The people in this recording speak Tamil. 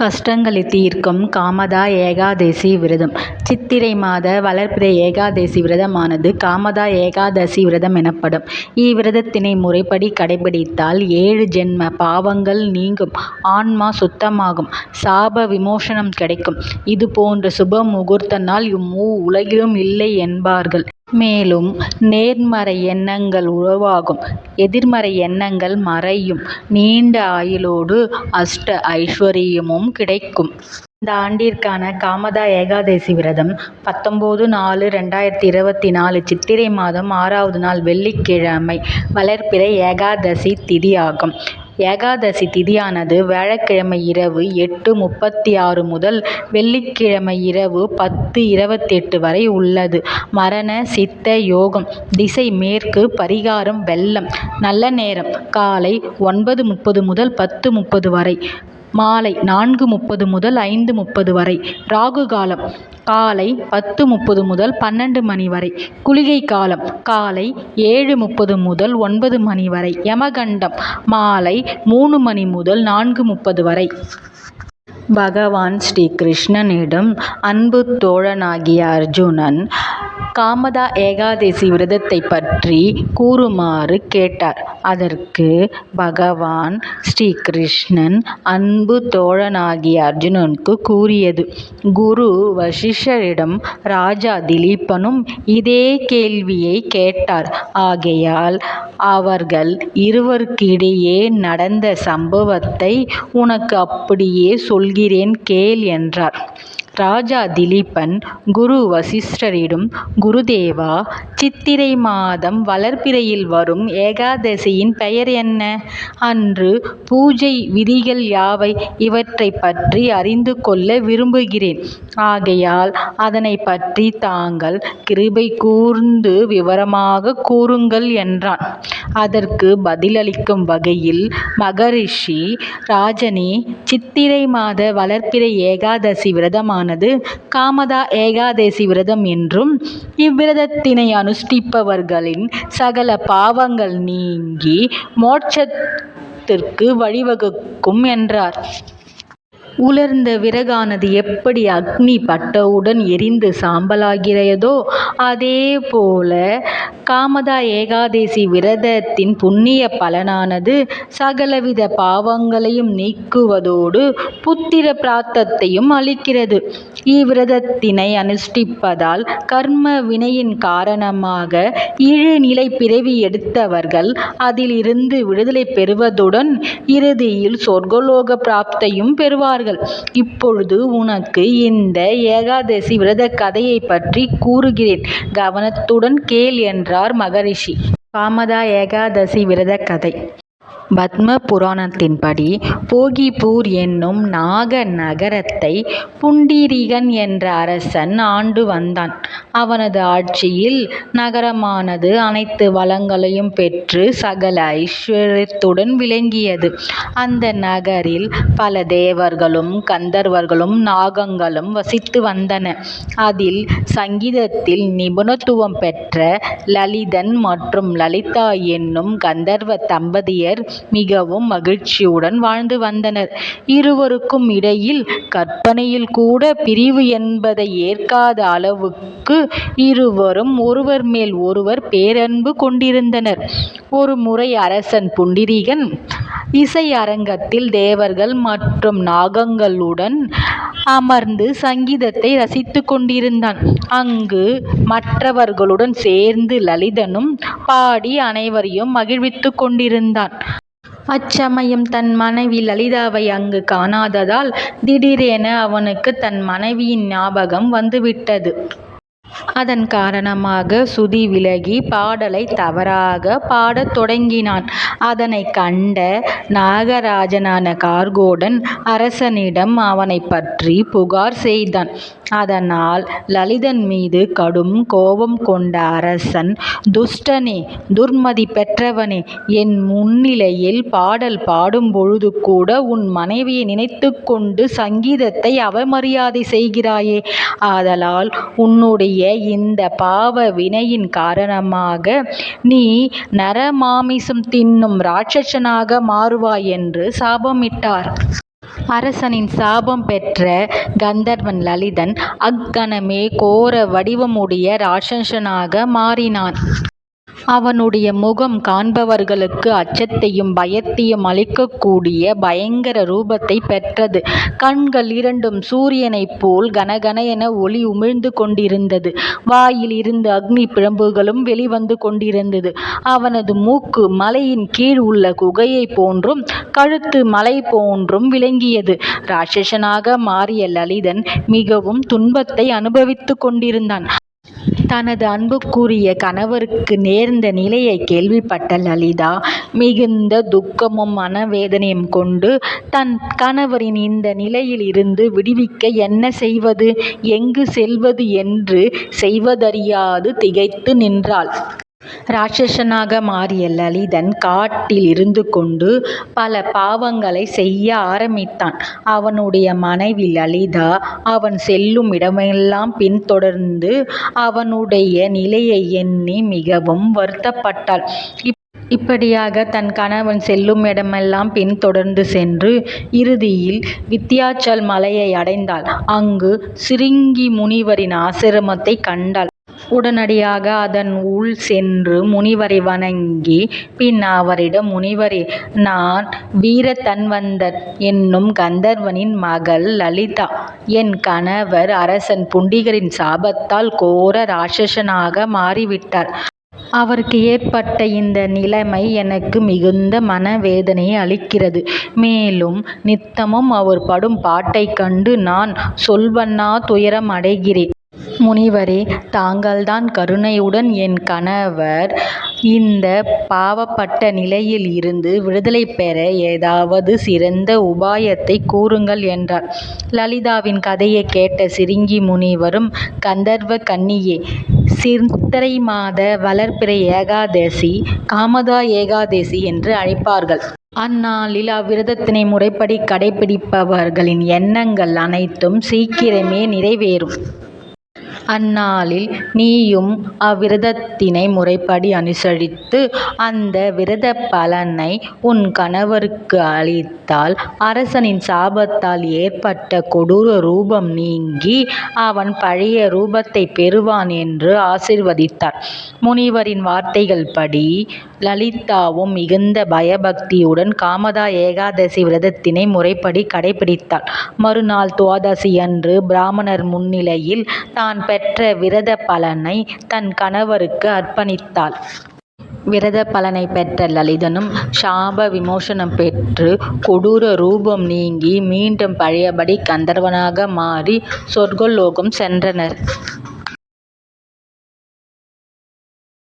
கஷ்டங்களை தீர்க்கும் காமதா ஏகாதசி விரதம் சித்திரை மாத வளர்பிறை ஏகாதசி விரதமானது காமதா ஏகாதசி விரதம் எனப்படும். இவ்விரதத்தினை முறைப்படி கடைப்பிடித்தால் ஏழு ஜென்ம பாவங்கள் நீங்கும் ஆன்மா சுத்தமாகும் சாப விமோசனம் கிடைக்கும். இது போன்ற சுப முகூர்த்த நாள் இம்மூ உலகிலும் இல்லை என்பார்கள். மேலும் நேர்மறை எண்ணங்கள் உருவாகும் எதிர்மறை எண்ணங்கள் மறையும் நீண்ட ஆயுளோடு அஷ்ட ஐஸ்வர்யமும் கிடைக்கும். இந்த ஆண்டிற்கான காமதா ஏகாதசி விரதம் பத்தொம்போது நாலு ரெண்டாயிரத்தி இருபத்தி நாலு சித்திரை மாதம் ஆறாவது நாள் வெள்ளிக்கிழமை வளர்பிறை ஏகாதசி திதியாகும். ஏகாதசி திதியானது வியாழக்கிழமை இரவு எட்டு முப்பத்தி ஆறு முதல் வெள்ளிக்கிழமை இரவு பத்து இருபத்தெட்டு வரை உள்ளது. மரண சித்த யோகம் திசை மேற்கு பரிகாரம் வெள்ளம். நல்ல நேரம். காலை ஒன்பது முப்பது முதல் பத்து முப்பது வரை. மாலை நான்கு முப்பது முதல் ஐந்து முப்பது வரை. ராகு காலம் காலை பத்து முப்பது முதல் பன்னெண்டு மணி வரை. குளிகை காலம் காலை ஏழு முப்பது முதல் ஒன்பது மணி வரை. யமகண்டம் மாலை மூணு மணி முதல் நான்கு முப்பது வரை. பகவான் ஸ்ரீ கிருஷ்ணனிடம் அன்பு தோழனாகிய அர்ஜுனன் காமதா ஏகாதசி விரதத்தைப் பற்றி கூறுமாறு கேட்டார். அதற்கு பகவான் ஸ்ரீ கிருஷ்ணன் அன்பு தோழனாகிய அர்ஜுனனுக்கு கூறியது குரு வசிஷ்டரிடம் ராஜா திலீபனும் இதே கேள்வியைக் கேட்டார். ஆகையால் அவர்கள் இருவருக்கிடையே நடந்த சம்பவத்தை உனக்கு அப்படியே சொல்கிறேன் கேள் என்றார். ராஜா திலீபன் குரு வசிஷ்டரிடம் குருதேவா சித்திரை மாதம் வளர்பிறையில் வரும் ஏகாதசியின் பெயர் என்ன? அன்று பூஜை விதிகள் யாவை? இவற்றைப் பற்றி அறிந்து கொள்ள விரும்புகிறேன். ஆகையால் அதனைப் பற்றி தாங்கள் கிருபை கூர்ந்து விவரமாகக் கூறுங்கள் என்றான். அதற்கு பதிலளிக்கும் வகையில் மகரிஷி ராஜனே சித்திரை மாத வளர்பிறை ஏகாதசி விரதமானது காமதா ஏகாதசி விரதம் என்றும் இவ்விரதத்தினை அனுஷ்டிப்பவர்களின் சகல பாவங்கள் நீங்கி மோட்சத்திற்கு வழிவகுக்கும் என்றார். உலர்ந்த விறகானது எப்படி அக்னி பட்டவுடன் எரிந்து சாம்பலாகிறதோ அதே போல காமதா ஏகாதசி விரதத்தின் புண்ணிய பலனானது சகலவித பாவங்களையும் நீக்குவதோடு புத்திர பிராப்தத்தையும் அளிக்கிறது. இவ்விரதத்தினை அனுஷ்டிப்பதால் கர்ம வினையின் காரணமாக இழுநிலை பிறவி எடுத்தவர்கள் அதிலிருந்து விடுதலை பெறுவதுடன் இறுதியில் சொர்க்கலோக பிராப்தையும் பெறுவார்கள். இப்பொழுது உனக்கு இந்த ஏகாதசி விரதக் கதையைப் பற்றி கூறுகிறேன் கவனத்துடன் கேள் என்றார் மகரிஷி. காமதா ஏகாதசி விரதக் கதை பத்ம புராணத்தின்படி போகிப்பூர் என்னும் நாக நகரத்தை புண்டரீகன் என்ற அரசன் ஆண்டு வந்தான். அவனது ஆட்சியில் நகரமானது அனைத்து வளங்களையும் பெற்று சகல ஐஸ்வர்யத்துடன் விளங்கியது. அந்த நகரில் பல தேவர்களும் கந்தர்வர்களும் நாகங்களும் வசித்து வந்தன. அதில் சங்கீதத்தில் நிபுணத்துவம் பெற்ற லலிதன் மற்றும் லலிதா என்னும் கந்தர்வ தம்பதியர் மிகவும் மகிழ்ச்சியுடன் வாழ்ந்து வந்தனர். இருவருக்கும் இடையில் கற்பனையில் கூட பிரிவு என்பதை ஏற்காத அளவுக்கு இருவரும் ஒருவர் மேல் ஒருவர் பேரன்பு கொண்டிருந்தனர். ஒரு முறை அரசன் புண்டரீகன் இசை அரங்கத்தில் தேவர்கள் மற்றும் நாகங்களுடன் அமர்ந்து சங்கீதத்தை ரசித்துக் கொண்டிருந்தான். அங்கு மற்றவர்களுடன் சேர்ந்து லலிதனும் பாடி அனைவரையும் மகிழ்வித்துக் கொண்டிருந்தான். அச்சமயம் தன் மனைவி லலிதாவை அங்கு காணாததால் திடீரென அவனுக்கு தன் மனைவியின் ஞாபகம் வந்துவிட்டது. அதன் காரணமாக சுதி விலகி பாடலை தவறாக பாடத் தொடங்கினான். அதனைக் கண்ட நாகராஜனான கார்கோடன் அரசனிடம் அவனைப் பற்றி புகார் செய்தான். அதனால் லலிதன் மீது கடும் கோபம் கொண்ட அரசன் துஷ்டனே துர்மதி பெற்றவனே என் முன்னிலையில் பாடல் பாடும் பொழுது கூட உன் மனைவியை நினைத்து கொண்டு சங்கீதத்தை அவமரியாதை செய்கிறாயே. ஆதலால் உன்னுடைய இந்த பாவ வினையின் காரணமாக நீ நரமாமிசம் தின்னும் ராட்சசனாக மாறுவாய் என்று சாபமிட்டார். அரசனின் சாபம் பெற்ற கந்தர்வன் லலிதன் அக்கணமே கோர வடிவமுடைய ராட்சசனாக மாறினான். அவனுடைய முகம் காண்பவர்களுக்கு அச்சத்தையும் பயத்தையும் அளிக்கக்கூடிய பயங்கர ரூபத்தைப் பெற்றது. கண்கள் இரண்டும் சூரியனைப் போல் கனகன என ஒளி உமிழ்ந்து கொண்டிருந்தது. வாயில் இருந்து அக்னி பிழம்புகளும் வெளிவந்து கொண்டிருந்தது. அவனது மூக்கு மலையின் கீழ் உள்ள குகையைப் போன்றும் கழுத்து மலை போன்றும் விளங்கியது. ராட்சசனாக மாறிய லலிதன் மிகவும் துன்பத்தை அனுபவித்துக் கொண்டிருந்தான். தனது அன்புக்குரிய கணவருக்கு நேர்ந்த நிலையைக் கேள்விப்பட்ட லலிதா மிகுந்த துக்கமும் மனவேதனையும் கொண்டு தன் கணவரின் இந்த நிலையில் இருந்து விடுவிக்க என்ன செய்வது எங்கு செல்வது என்று செய்வதறியாது திகைத்து நின்றாள். ராட்சசனாக மாறிய லலிதன் காட்டில் இருந்து கொண்டு பல பாவங்களை செய்ய ஆரம்பித்தான். அவனுடைய மனைவி லலிதா அவன் செல்லும் இடமெல்லாம் பின்தொடர்ந்து அவனுடைய நிலையை எண்ணி மிகவும் வருத்தப்பட்டாள். இப்படியாக தன் கணவன் செல்லும் இடமெல்லாம் பின்தொடர்ந்து சென்று இறுதியில் விந்தியாச்சல் மலையை அடைந்தாள். அங்கு சிருங்கி முனிவரின் ஆசிரமத்தைக் கண்டாள். உடனடியாக அதன் உள் சென்று முனிவரை வணங்கி பின் அவரிடம் முனிவரே நான் வீரதன்வந்தர் என்னும் கந்தர்வனின் மகள் லலிதா. என் கணவர் அரசன் புண்டிகரின் சாபத்தால் கோர ராட்சசனாக மாறிவிட்டார். அவருக்கு ஏற்பட்ட இந்த நிலைமை எனக்கு மிகுந்த மனவேதனையை அளிக்கிறது. மேலும் நித்தமும் அவர் படும் பாட்டைக் கண்டு நான் சொல்வண்ணா துயரம் அடைகிறேன். முனிவரே தாங்கள்தான் கருணையுடன் என் கணவர் இந்தப் பாவப்பட்ட நிலையில் இருந்து விடுதலை பெற ஏதாவது சிறந்த உபாயத்தைக் கூறுங்கள் என்றார். லலிதாவின் கதையைக் கேட்ட சிருங்கி முனிவரும் கந்தர்வ கன்னியே சித்திரை மாத வளர்பிறை ஏகாதசி காமதா ஏகாதசி என்று அழைப்பார்கள். அந்நாளில் அவ்விரதத்தினை முறைப்படி கடைப்பிடிப்பவர்களின் எண்ணங்கள் அனைத்தும் சீக்கிரமே நிறைவேறும். அந்நாளில் நீயும் அவ்விரதத்தினை முறைப்படி அனுசரித்து அந்த விரதப் பலனை உன் கணவருக்கு அளித்தால் அரசனின் சாபத்தால் ஏற்பட்ட கொடூர ரூபம் நீங்கி அவன் பழைய ரூபத்தைப் பெறுவான் என்று ஆசீர்வதித்தார். முனிவரின் வார்த்தைகள்படி லலிதாவும் மிகுந்த பயபக்தியுடன் காமதா ஏகாதசி விரதத்தினை முறைப்படி கடைப்பிடித்தாள். மறுநாள் துவாதசியன்று பிராமணர் முன்னிலையில் தான் பெற்ற விரதப் பலனை தன் கணவருக்கு அர்ப்பணித்தாள். விரத பலனைப் பெற்ற லலிதனும் சாப விமோசனம் பெற்று கொடூர ரூபம் நீங்கி மீண்டும் பழையபடி கந்தர்வனாக மாறி சொர்க்கலோகம் சென்றனர்.